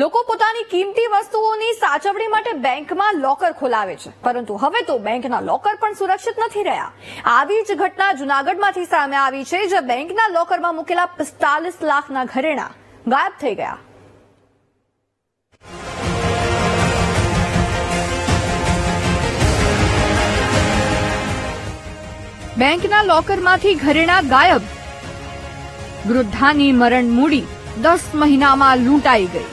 લોકો પોતાની કિંમતી વસ્તુઓની સાચવણી માટે બેંકમાં લોકર ખોલાવે છે. પરંતુ હવે તો બેંકના લોકર પણ સુરક્ષિત નથી રહ્યા. આવી જ ઘટના જુનાગઢમાંથી સામે આવી છે, જે બેંકના લોકરમાં મૂકેલા પિસ્તાલીસ લાખના ઘરેણા ગાયબ થઈ ગયા. બેંકના લોકરમાંથી ઘરેણા ગાયબ. વૃદ્ધાની મરણ મૂડી દસ મહિનામાં લૂંટાઈ ગઈ.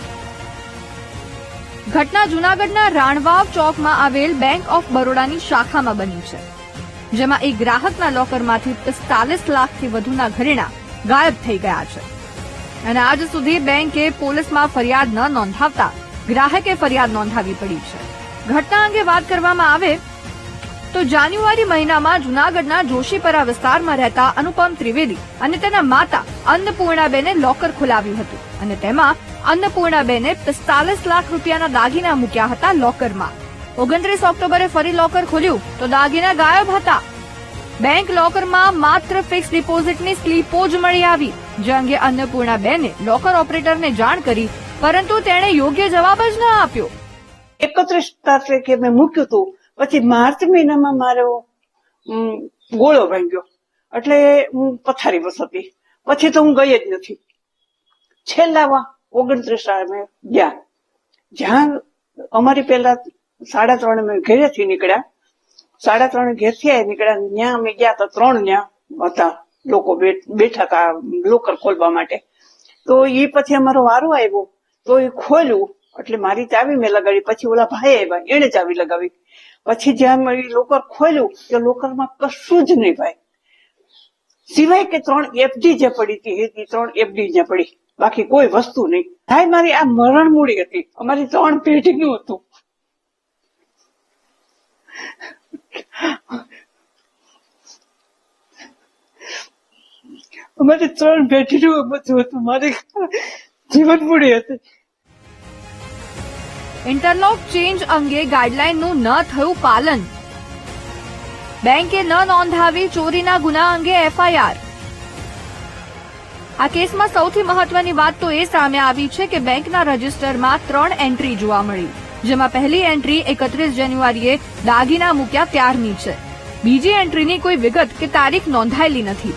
ઘટના જૂનાગઢના રાણવાવ ચોકમાં આવેલ બેંક ઓફ બરોડાની શાખામાં બની છે, જેમાં એક ગ્રાહકના લોકરમાંથી પિસ્તાલીસ લાખથી વધુના ઘરેણા ગાયબ થઈ ગયા છે. અને આજ સુધી બેંકે પોલીસમાં ફરિયાદ ન નોંધાવતા ગ્રાહકે ફરિયાદ નોંધાવી પડી છે. ઘટના અંગે વાત કરવામાં આવે તો જાન્યુઆરી મહિનામાં જૂનાગઢના જોશીપરા વિસ્તારમાં રહેતા અનુપમ ત્રિવેદી અને તેના માતા અન્નપૂર્ણાબેને લોકર ખોલાવ્યું હતું અને તેમાં અન્નપૂર્ણાબેને પિસ્તાલીસ લાખ રૂપિયાના દાગીના મૂક્યા હતા લોકરમાં. ઓગણત્રીસ ઓક્ટોબરે ફરી લોકર ખોલ્યું તો દાગીના ગાયબ હતા. બેંક લોકરમાં માત્ર ફિક્સ ડિપોઝિટની સ્લીપો જ મળી આવી, જે અંગે અન્નપૂર્ણા બેને લોકર ઓપરેટરને જાણ કરી, પરંતુ તેણે યોગ્ય જવાબ જ ન આપ્યો. એકત્રીસ તારીખે મેં મૂક્યું હતું, પછી માર્ચ મહિનામાં મારો ગોળો ભાંગ્યો. એટલે હું પથારી બસ પછી તો હું ગઈ જ નથી. છેલ્લા ઓગણત્રીસ અમે ગયા. જ્યાં અમારી પેલા સાડા ત્રણ અમે ઘેરેથી નીકળ્યા. સાડા ત્રણ ઘેરથી નીકળ્યા. ત્યાં અમે ગયા તો ત્રણ ત્યાં હતા લોકો બેઠા હતા લોકર ખોલવા માટે. તો એ પછી અમારો વારો આવ્યો. તો એ ખોલ્યું. એટલે મારી ચાવી મેં લગાડી પછી ઓલા ભાઈ આવ્યા. એને ચાવી લગાવી. પછી જ્યાં ઈ લોકર ખોલ્યું, તો લોકરમાં કશું જ નહીં ભાઈ. સિવાય કે ત્રણ એફડી જે પડી હતી, એ ત્રણ એફડી જે પડી. બાકી કોઈ વસ્તુ નહીં. ભાઈ, મારી આ મરણ મૂડી હતી. અમારી ત્રણ પેઢીનું હતું. અમારી ત્રણ પેઢીનું બધું હતું. મારી જીવન મૂડી હતી. ઇન્ટરલોક ચેન્જ અંગે ગાઈડલાઈનનું ન થયું પાલન. બેંકે ન નોંધાવી ચોરીના ગુના અંગે એફઆઈઆર આ કેસમાં સૌથી મહત્વની વાત તો એ સામે આવી છે કે બેંકના રજીસ્ટરમાં ત્રણ એન્ટ્રી જોવા મળી, જેમાં પહેલી એન્ટ્રી એકત્રીસ જાન્યુઆરીએ દાગીના મૂક્યા ત્યારની છે. બીજી એન્ટ્રીની કોઈ વિગત કે તારીખ નોંધાયેલી નથી.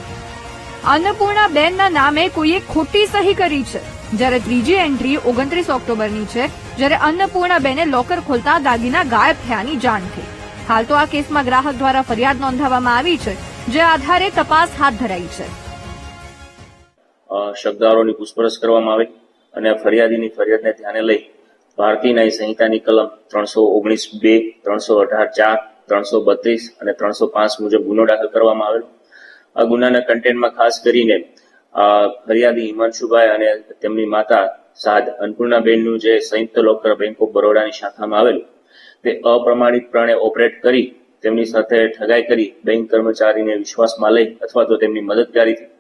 અન્નપૂર્ણા બેનના નામે કોઈએ ખોટી સહી કરી છે, જ્યારે ત્રીજી એન્ટ્રી ઓગણત્રીસ ઓક્ટોબરની છે, જ્યારે અન્નપૂર્ણા બેને લોકર ખોલતા દાગીના ગાયબ થયાની જાણ થઈ. હાલ તો આ કેસમાં ગ્રાહક દ્વારા ફરિયાદ નોંધાવવામાં આવી છે, જે આધારે તપાસ હાથ ધરાઈ છે. શબ્દારોની પૂછપરછ કરવામાં આવે અને ફરિયાદીની ફરિયાદને ધ્યાને લઈ ભારતીય ન્યાય સંહિતાની કલમ ત્રણસો ઓગણીસ બે, ત્રણસો અઢાર ચાર, ત્રણસો બત્રીસ અને ત્રણસો પાંચ મુજબ ગુનો દાખલ કરવામાં આવેલો. આ ગુનાના કન્ટેન્ટમાં ખાસ કરીને ફરિયાદી હિમાંશુભાઈ અને તેમની માતા સાદ અન્નપૂર્ણાબેનનું જે સંયુક્ત લોકર બેંક ઓફ બરોડાની શાખામાં આવેલું, તે અપ્રમાણિતપણે ઓપરેટ કરી તેમની સાથે ઠગાઈ કરી બેંક કર્મચારીને વિશ્વાસમાં લઈ અથવા તો તેમની મદદગારીથી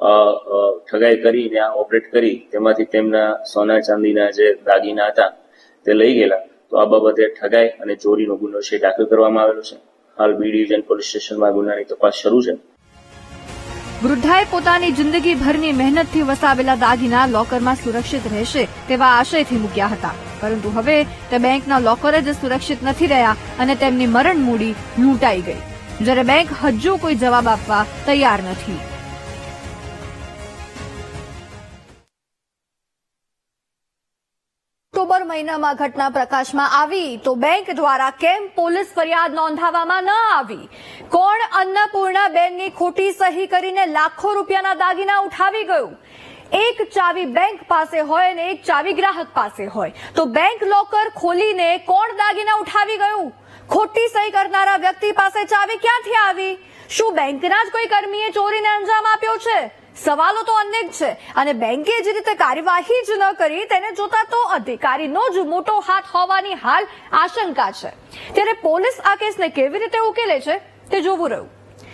ઠગાઈ કરીને આ ઓપરેટ કરી, તેમાંથી તેમના સોના ચાંદીના જે દાગીના હતા, તે લઈ ગયેલા. તો આ બાબતે ઠગાઈ અને ચોરીનો ગુનો છે દાખલ કરવામાં આવેલો છે. હાલ બી ડિવિઝન પોલીસ સ્ટેશનમાં ગુનાની તપાસ શરૂ છે. વૃદ્ધાએ પોતાની જિંદગીભરની મહેનતથી વસાવેલા દાગીના લોકરમાં સુરક્ષિત રહેશે તેવા આશયથી મૂક્યા હતા. પરંતુ હવે તે બેંકના લોકર જ સુરક્ષિત નથી રહ્યા અને તેમની મરણ મૂડી લૂંટાઈ ગઈ. જ્યારે બેંક હજુ કોઈ જવાબ આપવા તૈયાર નથી. મહિનામાં ઘટના પ્રકાશમાં આવી તો બેંક દ્વારા કેમ પોલીસ ફરિયાદ નોંધાવવામાં ન આવી? કોણ અન્નપૂર્ણા બેનની ખોટી સહી કરીને લાખો રૂપિયાના દાગીના ઉઠાવી ગયું? એક ચાવી બેંક પાસે હોય અને એક ચાવી ગ્રાહક પાસે હોય. તો બેંક લોકર ખોલીને કોણ દાગીના ઉઠાવી ગયું? ખોટી સહી કરનારા વ્યક્તિ પાસે ચાવી ક્યાંથી આવી? શું બેંકના જ કોઈ કર્મીએ ચોરીને અંજામ આપ્યો છે? સવાલો તો અનેક છે. અને બેંકે જે રીતે કાર્યવાહી જ ન કરી, તેને જોતા તો અધિકારીનો જ મોટો હાથ હોવાની હાલ આશંકા છે. ત્યારે પોલીસ આ કેસને કેવી રીતે ઉકેલે છે, તે જોવું રહ્યું.